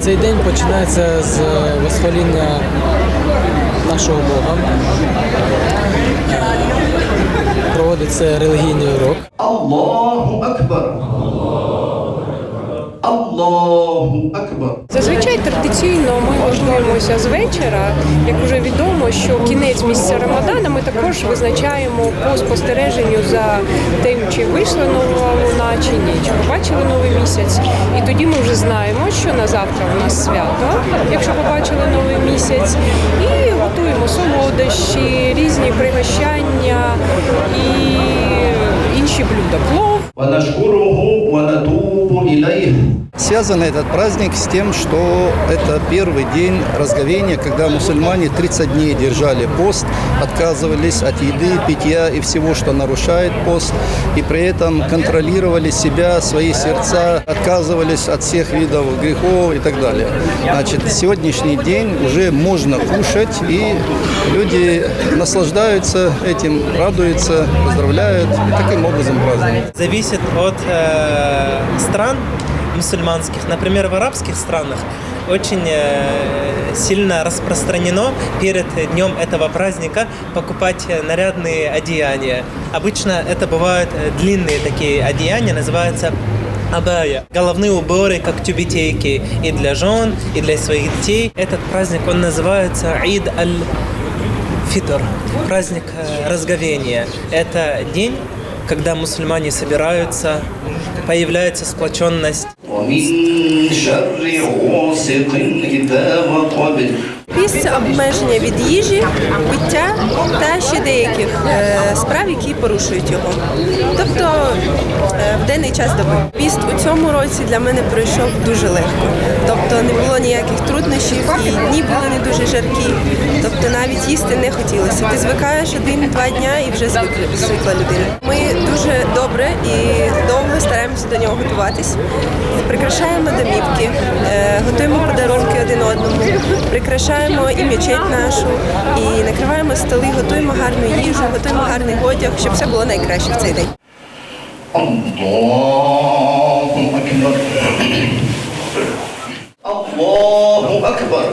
Цей день починається з восхваління нашого Бога. Е, Проводиться релігійний урок. Аллаху Акбар. Аллаху Акбар. Зазвичай традиційно ми готуємося з вечора. Як вже відомо, що кінець місяця Рамадана ми також визначаємо по спостереженню за тим, чи вийшла нова луна, чи ні, чи побачили новий місяць. І тоді ми вже знаємо, що на завтра у нас свято, якщо побачили новий місяць, і готуємо солодощі, різні пригощання і інші блюда. Плов. ونشكره ونتوب إليه Связан этот праздник с тем, что это первый день разговения, когда мусульмане 30 дней держали пост, отказывались от еды, питья и всего, что нарушает пост, и при этом контролировали себя, свои сердца, отказывались от всех видов грехов и так далее. Значит, сегодняшний день уже можно кушать, и люди наслаждаются этим, радуются, поздравляют, и таким образом празднуют. зависит от э, стран мусульманских. Например, в арабских странах очень э, сильно распространено перед днем этого праздника покупать э, нарядные одеяния. Обычно это бывают э, длинные такие одеяния, называются Абая. Головные уборы, как тюбетейки, и для жен, и для своих детей. Этот праздник, он называется Ид аль Фитр, праздник разговения. Это день, когда мусульмане собираются, появляется сплоченность. Після обмеження від їжі, пиття та ще деяких е, справ, які порушують його. Тобто е, в денний час доби. Піст у цьому році для мене пройшов дуже легко. Тобто не було ніяких труднощів, і дні були не дуже жаркі. Тобто навіть їсти не хотілося. Ти звикаєш один-два дня і вже звикла людина. Ми дуже добре і довго стараємося до нього готуватись. Прикрашаємо домівки, е, готуємо подарунки один одному, прикрашаємо і мечеть нашу, і накриваємо столи, готуємо гарну їжу, готуємо гарний одяг, щоб все було найкраще в цей день. Аллаху Акбар! Аллаху Акбар!